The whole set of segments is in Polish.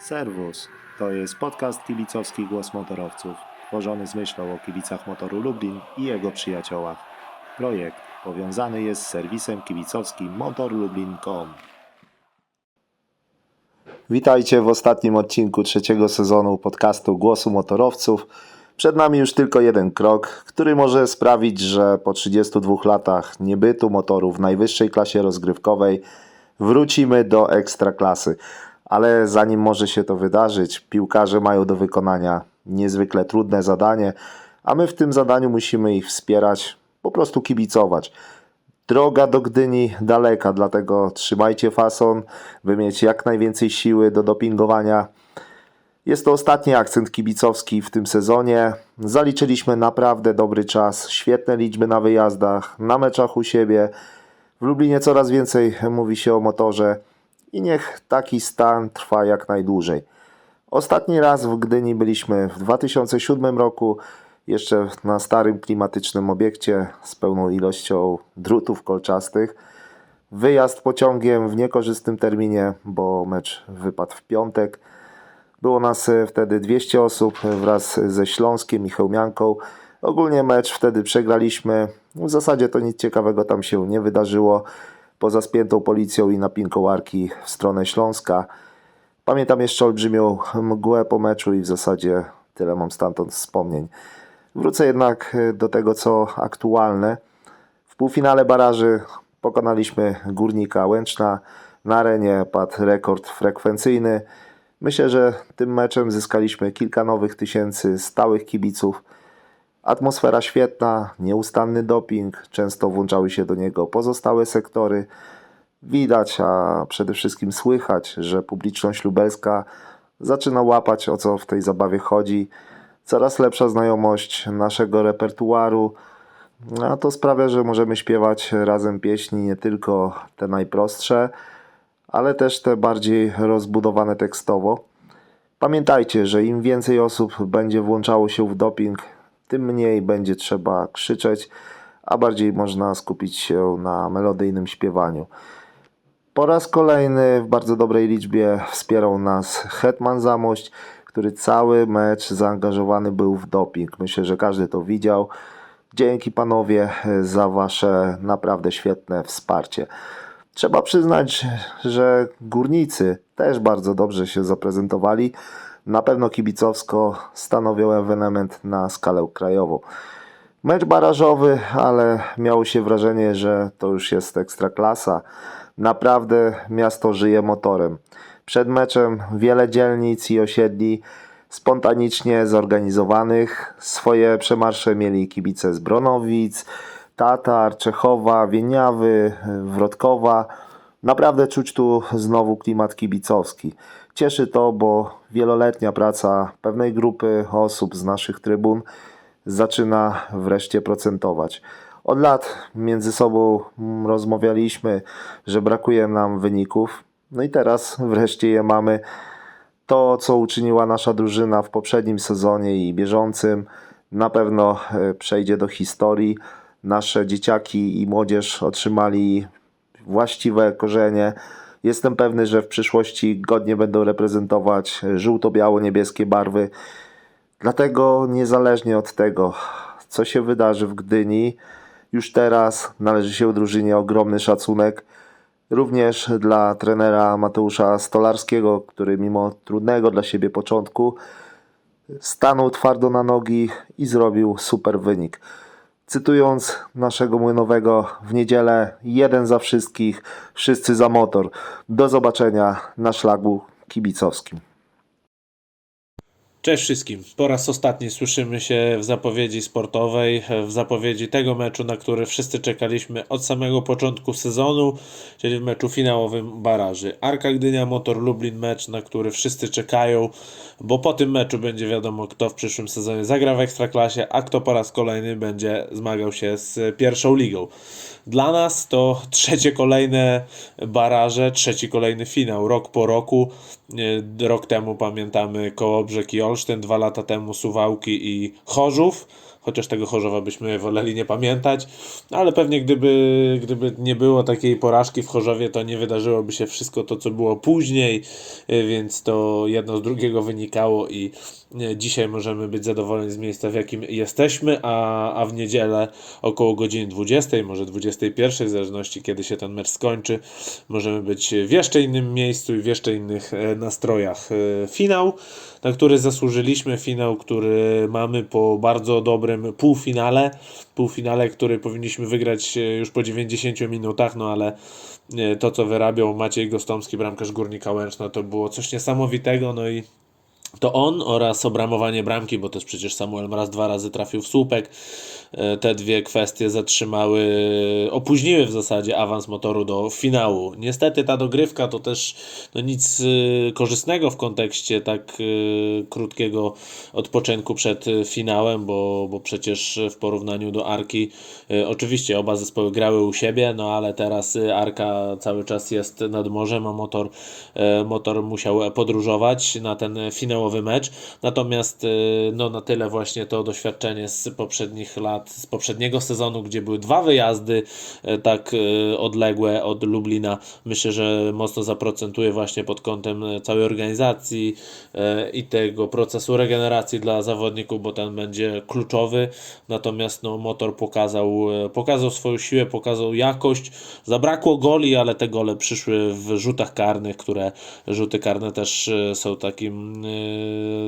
Serwus. To jest podcast kibicowski Głos Motorowców, tworzony z myślą o kibicach motoru Lublin i jego przyjaciołach. Projekt powiązany jest z serwisem kibicowskim motorlublin.com. Witajcie w ostatnim odcinku trzeciego sezonu podcastu Głosu Motorowców. Przed nami już tylko jeden krok, który może sprawić, że po 32 latach niebytu motoru w najwyższej klasie rozgrywkowej wrócimy do ekstraklasy. Ale zanim może się to wydarzyć, piłkarze mają do wykonania niezwykle trudne zadanie, a my w tym zadaniu musimy ich wspierać, po prostu kibicować. Droga do Gdyni daleka, dlatego trzymajcie fason, by mieć jak najwięcej siły do dopingowania. Jest to ostatni akcent kibicowski w tym sezonie. Zaliczyliśmy naprawdę dobry czas, świetne liczby na wyjazdach, na meczach u siebie. W Lublinie coraz więcej mówi się o motorze i niech taki stan trwa jak najdłużej. Ostatni raz w Gdyni byliśmy w 2007 roku, jeszcze na starym klimatycznym obiekcie z pełną ilością drutów kolczastych. Wyjazd pociągiem w niekorzystnym terminie, bo mecz wypadł w piątek. Było nas e, wtedy 200 osób wraz ze Śląskiem i Chełmianką. Ogólnie mecz wtedy przegraliśmy. W zasadzie to nic ciekawego tam się nie wydarzyło. Poza spiętą policją i napinką arki w stronę Śląska. Pamiętam jeszcze olbrzymią mgłę po meczu i w zasadzie tyle mam stamtąd wspomnień. Wrócę jednak e, do tego, co aktualne. W półfinale baraży pokonaliśmy Górnika Łęczna. Na arenie padł rekord frekwencyjny. Myślę, że tym meczem zyskaliśmy kilka nowych tysięcy stałych kibiców. Atmosfera świetna, nieustanny doping, często włączały się do niego pozostałe sektory. Widać, a przede wszystkim słychać, że publiczność lubelska zaczyna łapać o co w tej zabawie chodzi. Coraz lepsza znajomość naszego repertuaru, a to sprawia, że możemy śpiewać razem pieśni nie tylko te najprostsze, ale też te bardziej rozbudowane tekstowo. Pamiętajcie, że im więcej osób będzie włączało się w doping, tym mniej będzie trzeba krzyczeć, a bardziej można skupić się na melodyjnym śpiewaniu. Po raz kolejny w bardzo dobrej liczbie wspierał nas Hetman Zamość, który cały mecz zaangażowany był w doping. Myślę, że każdy to widział. Dzięki panowie za wasze naprawdę świetne wsparcie. Trzeba przyznać, że górnicy też bardzo dobrze się zaprezentowali. Na pewno kibicowsko stanowią ewenement na skalę krajową. Mecz barażowy, ale miało się wrażenie, że to już jest ekstraklasa. Naprawdę miasto żyje motorem. Przed meczem wiele dzielnic i osiedli spontanicznie zorganizowanych. Swoje przemarsze mieli kibice z Bronowic, Tatar, Czechowa, Wieniawy, Wrotkowa. Naprawdę czuć tu znowu klimat kibicowski. Cieszy to, bo wieloletnia praca pewnej grupy osób z naszych trybun zaczyna wreszcie procentować. Od lat między sobą rozmawialiśmy, że brakuje nam wyników. No i teraz wreszcie je mamy. To, co uczyniła nasza drużyna w poprzednim sezonie i bieżącym, na pewno e, przejdzie do historii. Nasze dzieciaki i młodzież otrzymali właściwe korzenie. Jestem pewny, że w przyszłości godnie będą reprezentować żółto-biało-niebieskie barwy. Dlatego niezależnie od tego, co się wydarzy w Gdyni, już teraz należy się drużynie ogromny szacunek. Również dla trenera Mateusza Stolarskiego, który mimo trudnego dla siebie początku stanął twardo na nogi i zrobił super wynik. Cytując naszego młynowego w niedzielę, jeden za wszystkich, wszyscy za motor. Do zobaczenia na szlagu kibicowskim. Cześć wszystkim. Po raz ostatni słyszymy się w zapowiedzi sportowej, w zapowiedzi tego meczu, na który wszyscy czekaliśmy od samego początku sezonu, czyli w meczu finałowym baraży. Arka Gdynia Motor Lublin mecz, na który wszyscy czekają, bo po tym meczu będzie wiadomo, kto w przyszłym sezonie zagra w Ekstraklasie, a kto po raz kolejny będzie zmagał się z pierwszą ligą. Dla nas to trzecie kolejne baraże, trzeci kolejny finał, rok po roku. E, Rok temu pamiętamy Kołobrzeg i Olsztyn, dwa lata temu Suwałki i Chorzów. Chociaż tego Chorzowa byśmy woleli nie pamiętać, ale pewnie gdyby, gdyby nie było takiej porażki w Chorzowie, to nie wydarzyłoby się wszystko to, co było później, y, więc to jedno z drugiego wynikało i y, dzisiaj możemy być zadowoleni z miejsca, w jakim jesteśmy, a, a w niedzielę około godziny 20, może 21, w zależności kiedy się ten mecz skończy, możemy być w jeszcze innym miejscu i w jeszcze innych e, nastrojach. E, Finał, na który zasłużyliśmy, finał, który mamy po bardzo dobrym półfinale, półfinale, który powinniśmy wygrać e, już po 90 minutach, no ale e, to, co wyrabiał Maciej Gostomski, bramkarz Górnika Łęczna, to było coś niesamowitego, no i to on oraz obramowanie bramki, bo też przecież Samuel raz dwa razy trafił w słupek. E, Te dwie kwestie zatrzymały, opóźniły w zasadzie awans motoru do finału. Niestety ta dogrywka to też no nic e, korzystnego w kontekście tak e, krótkiego odpoczynku przed finałem, bo, bo przecież w porównaniu do Arki oczywiście oba zespoły grały u siebie, no ale teraz Arka cały czas jest nad morzem, a motor, motor musiał podróżować na ten finałowy mecz. Natomiast e, no, na tyle właśnie to doświadczenie z poprzednich lat, z poprzedniego sezonu, gdzie były dwa wyjazdy e, tak e, odległe od Lublina, myślę, że mocno zaprocentuje właśnie pod kątem e, całej organizacji i tego procesu regeneracji dla zawodników, bo ten będzie kluczowy. Natomiast no, motor pokazał, pokazał swoją siłę, pokazał jakość. Zabrakło goli, ale te gole przyszły w rzutach karnych, które rzuty karne też są takim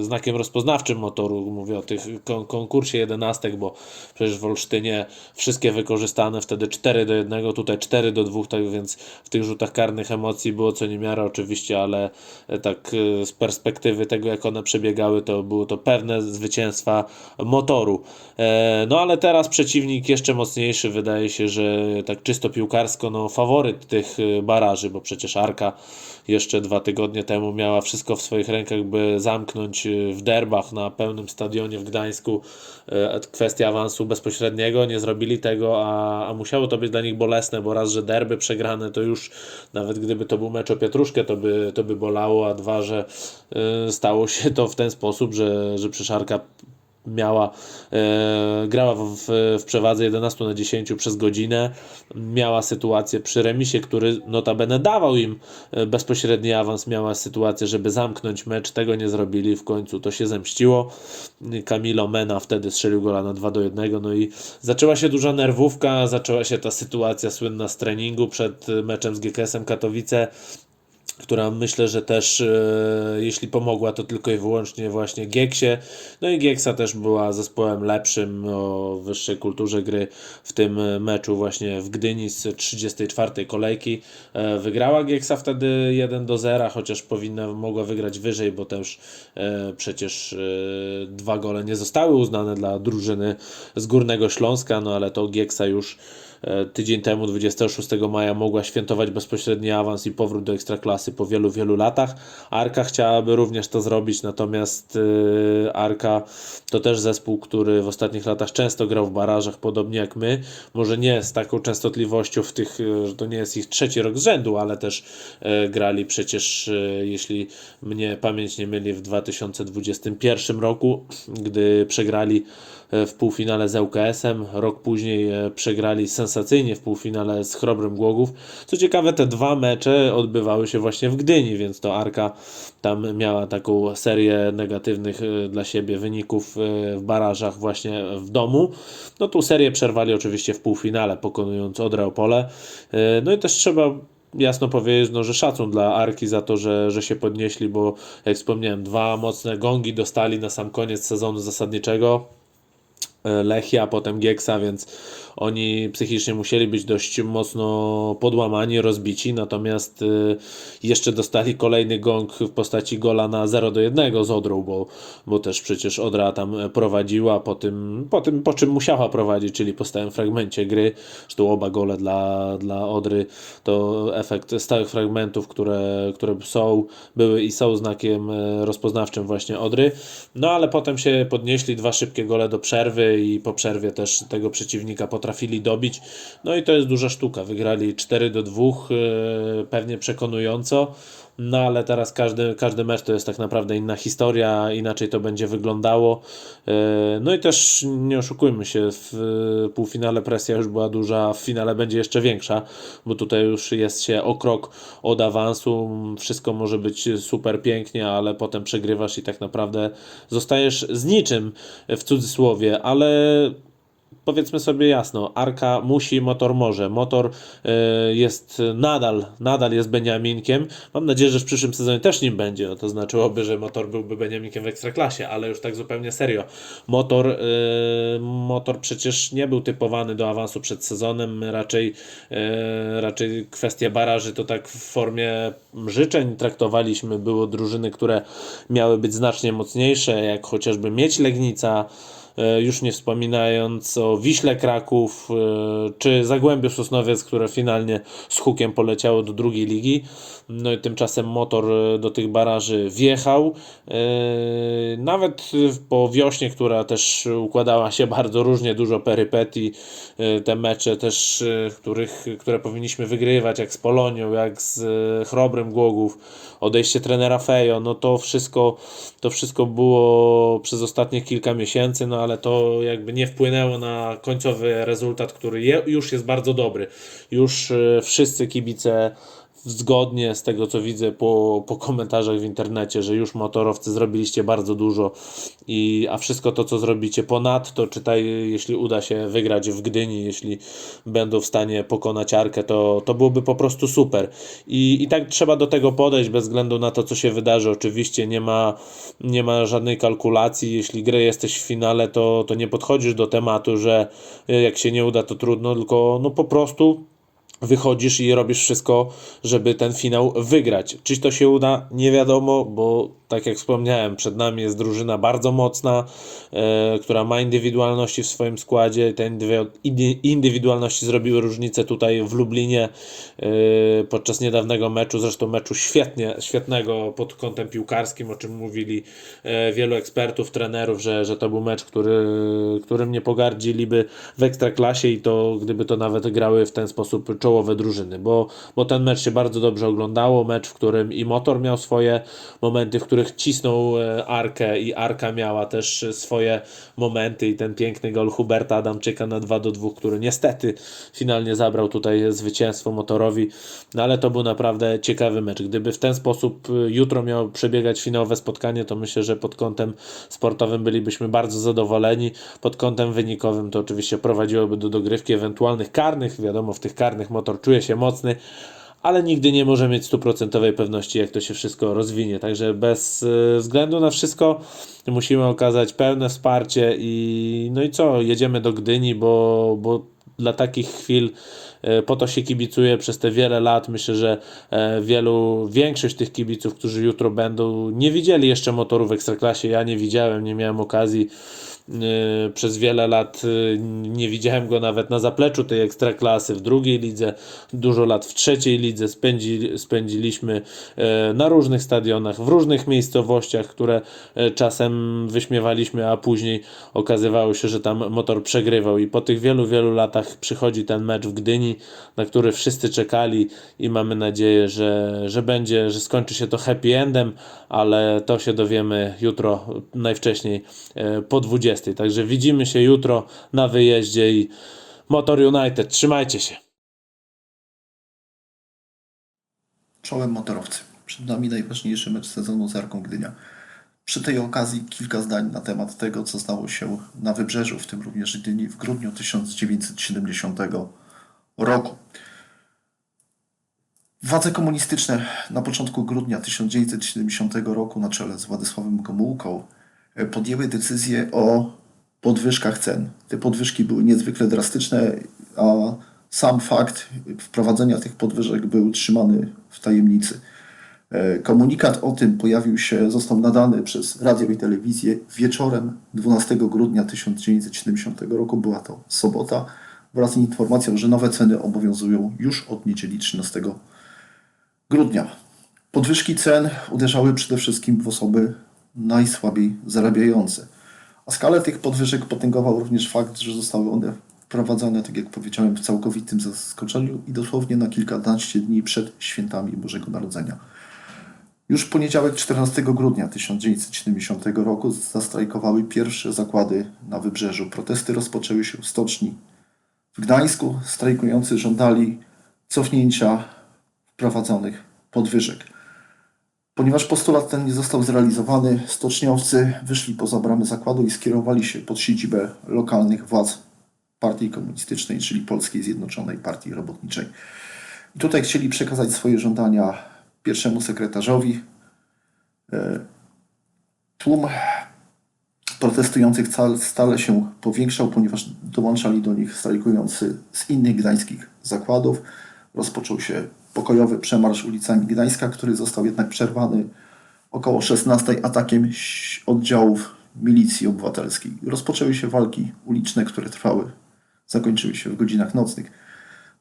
znakiem rozpoznawczym motoru. Mówię o tych kon- konkursie jedenastek, bo przecież w Olsztynie wszystkie wykorzystane, wtedy 4 do 1, tutaj 4 do 2, tak więc w tych rzutach karnych emocji było co niemiara oczywiście, ale e, tak e, z perspektywy tego jak one przebiegały, to było to pewne zwycięstwa motoru. E, No ale teraz przeciwnik jeszcze mocniejszy, wydaje się, że tak czysto piłkarsko, no faworyt tych baraży, bo przecież Arka jeszcze dwa tygodnie temu miała wszystko w swoich rękach, by zamknąć e, w derbach na pełnym stadionie w Gdańsku e, kwestię awansu bezpośredniego. Nie zrobili tego, a, a musiało to być dla nich bolesne, bo raz, że derby przegrane, to już nawet gdyby to był mecz o Pietruszkę, to by, to by bolało, a dwa, że e, stało się to w ten sposób, że, że przeszarka miała, e, grała w, w, przewadze 11 na 10 przez godzinę, miała sytuację przy remisie, który notabene dawał im e, bezpośredni awans, miała sytuację, żeby zamknąć mecz, tego nie zrobili, w końcu to się zemściło. Camilo Mena wtedy strzelił gola na 2 do 1, no i zaczęła się duża nerwówka, zaczęła się ta sytuacja słynna z treningu przed meczem z GKS-em Katowice, która myślę, że też e, jeśli pomogła, to tylko i wyłącznie właśnie Gieksie. No i Gieksa też była zespołem lepszym o wyższej kulturze gry w tym e, meczu właśnie w Gdyni z 34 kolejki. E, wygrała Gieksa wtedy 1 do 0, chociaż powinna, mogła wygrać wyżej, bo też e, przecież e, dwa gole nie zostały uznane dla drużyny z Górnego Śląska, no ale to Gieksa już tydzień temu, 26 maja, mogła świętować bezpośredni awans i powrót do ekstraklasy po wielu, wielu latach. Arka chciałaby również to zrobić, natomiast e, Arka to też zespół, który w ostatnich latach często grał w barażach, podobnie jak my. Może nie z taką częstotliwością w tych, e, że to nie jest ich trzeci rok z rzędu, ale też e, grali przecież, e, jeśli mnie pamięć nie myli, w 2021 roku, gdy przegrali e, w półfinale z ŁKS-em. Rok później e, przegrali sensacyjnie w półfinale z Chrobrym Głogów. Co ciekawe, te dwa mecze odbywały się właśnie w Gdyni, więc to Arka tam miała taką serię negatywnych e, dla siebie wyników e, w barażach właśnie w domu. No tu serię przerwali oczywiście w półfinale, pokonując Odrę Opole. E, No i też trzeba jasno powiedzieć, no, że szacun dla Arki za to, że, że się podnieśli, bo jak wspomniałem, dwa mocne gongi dostali na sam koniec sezonu zasadniczego. Lechia, potem Gieksa, więc oni psychicznie musieli być dość mocno podłamani, rozbici, natomiast y, jeszcze dostali kolejny gong w postaci gola na 0 do 1 z Odrą, bo, bo też przecież Odra tam prowadziła po tym, po tym, po czym musiała prowadzić, czyli po stałym fragmencie gry, zresztą oba gole dla, dla Odry to efekt stałych fragmentów, które, które są, były i są znakiem e, rozpoznawczym właśnie Odry, no ale potem się podnieśli dwa szybkie gole do przerwy i po przerwie też tego przeciwnika potrafili dobić. No i to jest duża sztuka. Wygrali 4 do 2, e, pewnie przekonująco. no ale teraz każdy, każdy mecz to jest tak naprawdę inna historia, inaczej to będzie wyglądało. E, No i też nie oszukujmy się, w e, półfinale presja już była duża, w finale będzie jeszcze większa, bo tutaj już jest się o krok od awansu, wszystko może być super pięknie, ale potem przegrywasz i tak naprawdę zostajesz z niczym w cudzysłowie, ale powiedzmy sobie jasno, Arka musi, motor może. Motor e, jest nadal, nadal jest Beniaminkiem. Mam nadzieję, że w przyszłym sezonie też nim będzie. No to znaczyłoby, że motor byłby Beniaminkiem w Ekstraklasie, ale już tak zupełnie serio. Motor, e, motor przecież nie był typowany do awansu przed sezonem. Raczej, e, raczej kwestie baraży to tak w formie życzeń traktowaliśmy. Było drużyny, które miały być znacznie mocniejsze, jak chociażby Mieć Legnica, już nie wspominając o Wiśle Kraków e, czy Zagłębiu Sosnowiec, które finalnie z hukiem poleciało do drugiej ligi. No i tymczasem motor e, do tych baraży wjechał. E, Nawet po wiośnie, która też układała się bardzo różnie, dużo perypetii, e, te mecze też, e, których, które powinniśmy wygrywać, jak z Polonią, jak z e, Chrobrym Głogów, odejście trenera Fejo, no to wszystko, to wszystko było przez ostatnie kilka miesięcy, no ale to jakby nie wpłynęło na końcowy rezultat, który je, już jest bardzo dobry. Już e, wszyscy kibice zgodnie z tego, co widzę po, po komentarzach w internecie, że już motorowcy zrobiliście bardzo dużo, i, a wszystko to, co zrobicie ponadto, czytaj, jeśli uda się wygrać w Gdyni, jeśli będą w stanie pokonać Arkę, to, to byłoby po prostu super. I, I tak trzeba do tego podejść, bez względu na to, co się wydarzy. Oczywiście nie ma, nie ma żadnej kalkulacji. Jeśli grę jesteś w finale, to, to nie podchodzisz do tematu, że jak się nie uda, to trudno, tylko no po prostu wychodzisz i robisz wszystko, żeby ten finał wygrać. Czy to się uda? Nie wiadomo, bo tak jak wspomniałem, przed nami jest drużyna bardzo mocna, e, która ma indywidualności w swoim składzie. Te indywi- indy- indywidualności zrobiły różnicę tutaj w Lublinie e, podczas niedawnego meczu, zresztą meczu świetnie, świetnego pod kątem piłkarskim, o czym mówili e, wielu ekspertów, trenerów, że, że to był mecz, który, którym nie pogardziliby w ekstraklasie i to gdyby to nawet grały w ten sposób czołowe drużyny, bo, bo ten mecz się bardzo dobrze oglądało, mecz, w którym i motor miał swoje momenty, w których cisnął e, Arkę i Arka miała też e, swoje momenty i ten piękny gol Huberta Adamczyka na 2 do 2, który niestety finalnie zabrał tutaj zwycięstwo motorowi, no ale to był naprawdę ciekawy mecz. Gdyby w ten sposób e, jutro miało przebiegać finałowe spotkanie, to myślę, że pod kątem sportowym bylibyśmy bardzo zadowoleni. Pod kątem wynikowym to oczywiście prowadziłoby do dogrywki ewentualnych karnych. Wiadomo, w tych karnych motor czuje się mocny, ale nigdy nie może mieć stuprocentowej pewności, jak to się wszystko rozwinie. Także bez e, względu na wszystko musimy okazać pełne wsparcie i no i co, jedziemy do Gdyni, bo, bo dla takich chwil e, po to się kibicuje przez te wiele lat. Myślę, że e, wielu, większość tych kibiców, którzy jutro będą, nie widzieli jeszcze motoru w Ekstraklasie. Ja nie widziałem, nie miałem okazji. E, Przez wiele lat e, nie widziałem go nawet na zapleczu tej ekstraklasy w drugiej lidze, dużo lat w trzeciej lidze spędzi, spędziliśmy e, na różnych stadionach, w różnych miejscowościach, które czasem wyśmiewaliśmy, a później okazywało się, że tam motor przegrywał i po tych wielu, wielu latach przychodzi ten mecz w Gdyni, na który wszyscy czekali i mamy nadzieję, że, że będzie, że skończy się to happy endem, ale to się dowiemy jutro najwcześniej po 20. Także widzimy się jutro na wyjeździe i Motor United, trzymajcie się. Czołem motorowcy. Przed nami najważniejszy mecz sezonu z Arką Gdynia. Przy tej okazji kilka zdań na temat tego, co stało się na Wybrzeżu, w tym również Gdyni w grudniu 1970 roku. Władze komunistyczne na początku grudnia 1970 roku na czele z Władysławem Gomułką podjęły decyzję o podwyżkach cen. Te podwyżki były niezwykle drastyczne, a sam fakt wprowadzenia tych podwyżek był trzymany w tajemnicy. E, Komunikat o tym pojawił się, został nadany przez radio i telewizję wieczorem 12 grudnia 1970 roku. Była to sobota, wraz z informacją, że nowe ceny obowiązują już od niedzieli 13 grudnia. Podwyżki cen uderzały przede wszystkim w osoby najsłabiej zarabiające. A skalę tych podwyżek potęgował również fakt, że zostały one wprowadzone, tak jak powiedziałem, w całkowitym zaskoczeniu i dosłownie na kilkanaście dni przed świętami Bożego Narodzenia. Już w poniedziałek 14 grudnia 1970 roku zastrajkowały pierwsze zakłady na wybrzeżu. Protesty rozpoczęły się w stoczni w Gdańsku. Strajkujący żądali cofnięcia wprowadzonych podwyżek. Ponieważ postulat ten nie został zrealizowany, stoczniowcy wyszli poza bramy zakładu i skierowali się pod siedzibę lokalnych władz Partii Komunistycznej, czyli Polskiej Zjednoczonej Partii Robotniczej. I tutaj chcieli przekazać swoje żądania pierwszemu sekretarzowi. E, Tłum protestujących stale się powiększał, ponieważ dołączali do nich strajkujący z innych gdańskich zakładów. Rozpoczął się pokojowy przemarsz ulicami Gdańska, który został jednak przerwany około 16 atakiem oddziałów milicji obywatelskiej. Rozpoczęły się walki uliczne, które trwały, zakończyły się w godzinach nocnych.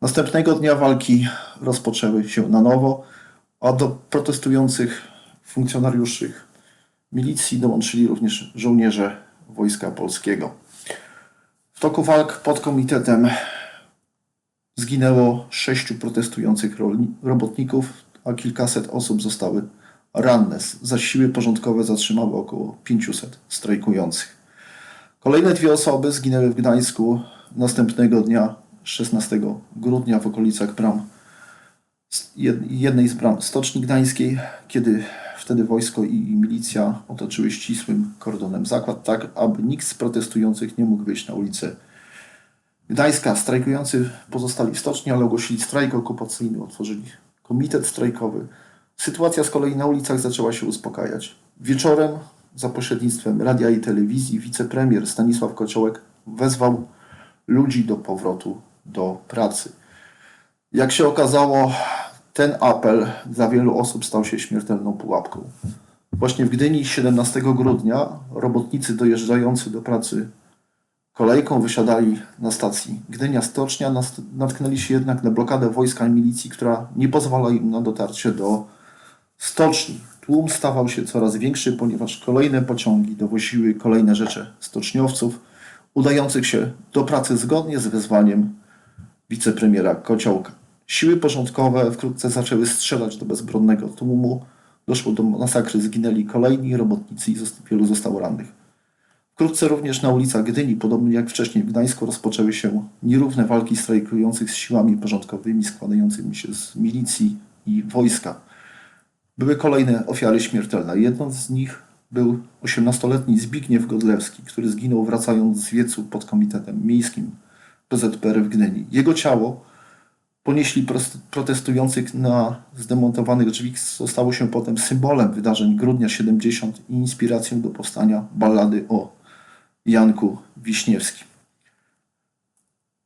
Następnego dnia walki rozpoczęły się na nowo, a do protestujących funkcjonariuszy milicji dołączyli również żołnierze Wojska Polskiego. W toku walk pod komitetem zginęło sześciu protestujących robotników, a kilkaset osób zostały ranne. Zaś siły porządkowe zatrzymały około 500 strajkujących. Kolejne dwie osoby zginęły w Gdańsku następnego dnia, 16 grudnia, w okolicach bram jednej z bram Stoczni Gdańskiej, kiedy wtedy wojsko i milicja otoczyły ścisłym kordonem zakład, tak aby nikt z protestujących nie mógł wyjść na ulicę Gdańska. Strajkujący pozostali w stoczni, ale ogłosili strajk okupacyjny, otworzyli komitet strajkowy. Sytuacja z kolei na ulicach zaczęła się uspokajać. Wieczorem za pośrednictwem radia i telewizji wicepremier Stanisław Kociołek wezwał ludzi do powrotu do pracy. Jak się okazało, ten apel dla wielu osób stał się śmiertelną pułapką. Właśnie w Gdyni 17 grudnia robotnicy dojeżdżający do pracy kolejką wysiadali na stacji Gdynia Stocznia, natknęli się jednak na blokadę wojska i milicji, która nie pozwala im na dotarcie do stoczni. Tłum stawał się coraz większy, ponieważ kolejne pociągi dowoziły kolejne rzeczy stoczniowców udających się do pracy zgodnie z wezwaniem wicepremiera Kociołka. Siły porządkowe wkrótce zaczęły strzelać do bezbronnego tłumu. Doszło do masakry, zginęli kolejni robotnicy i wielu zostało rannych. Wkrótce również na ulicach Gdyni, podobnie jak wcześniej w Gdańsku, rozpoczęły się nierówne walki strajkujących z siłami porządkowymi składającymi się z milicji i wojska. Były kolejne ofiary śmiertelne. Jedną z nich był 18-letni Zbigniew Godlewski, który zginął wracając z wiecu pod komitetem miejskim PZPR w Gdyni. Jego ciało ponieśli protestujących na zdemontowanych drzwi zostało się potem symbolem wydarzeń grudnia 70 i inspiracją do powstania ballady o Janku Wiśniewskim.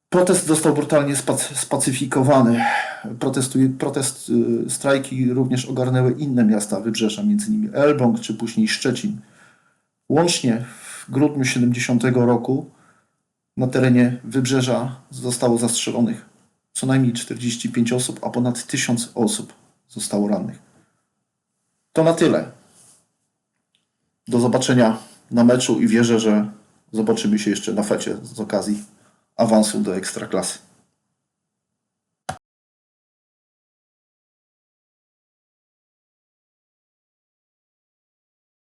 Protest został brutalnie spac- spacyfikowany. Protestuje, protest, y, strajki również ogarnęły inne miasta wybrzeża, m.in. Elbląg czy później Szczecin. Łącznie w grudniu 70 roku na terenie wybrzeża zostało zastrzelonych co najmniej 45 osób, a ponad 1000 osób zostało rannych. To na tyle. Do zobaczenia na meczu i wierzę, że zobaczymy się jeszcze na fecie z okazji awansu do Ekstraklasy.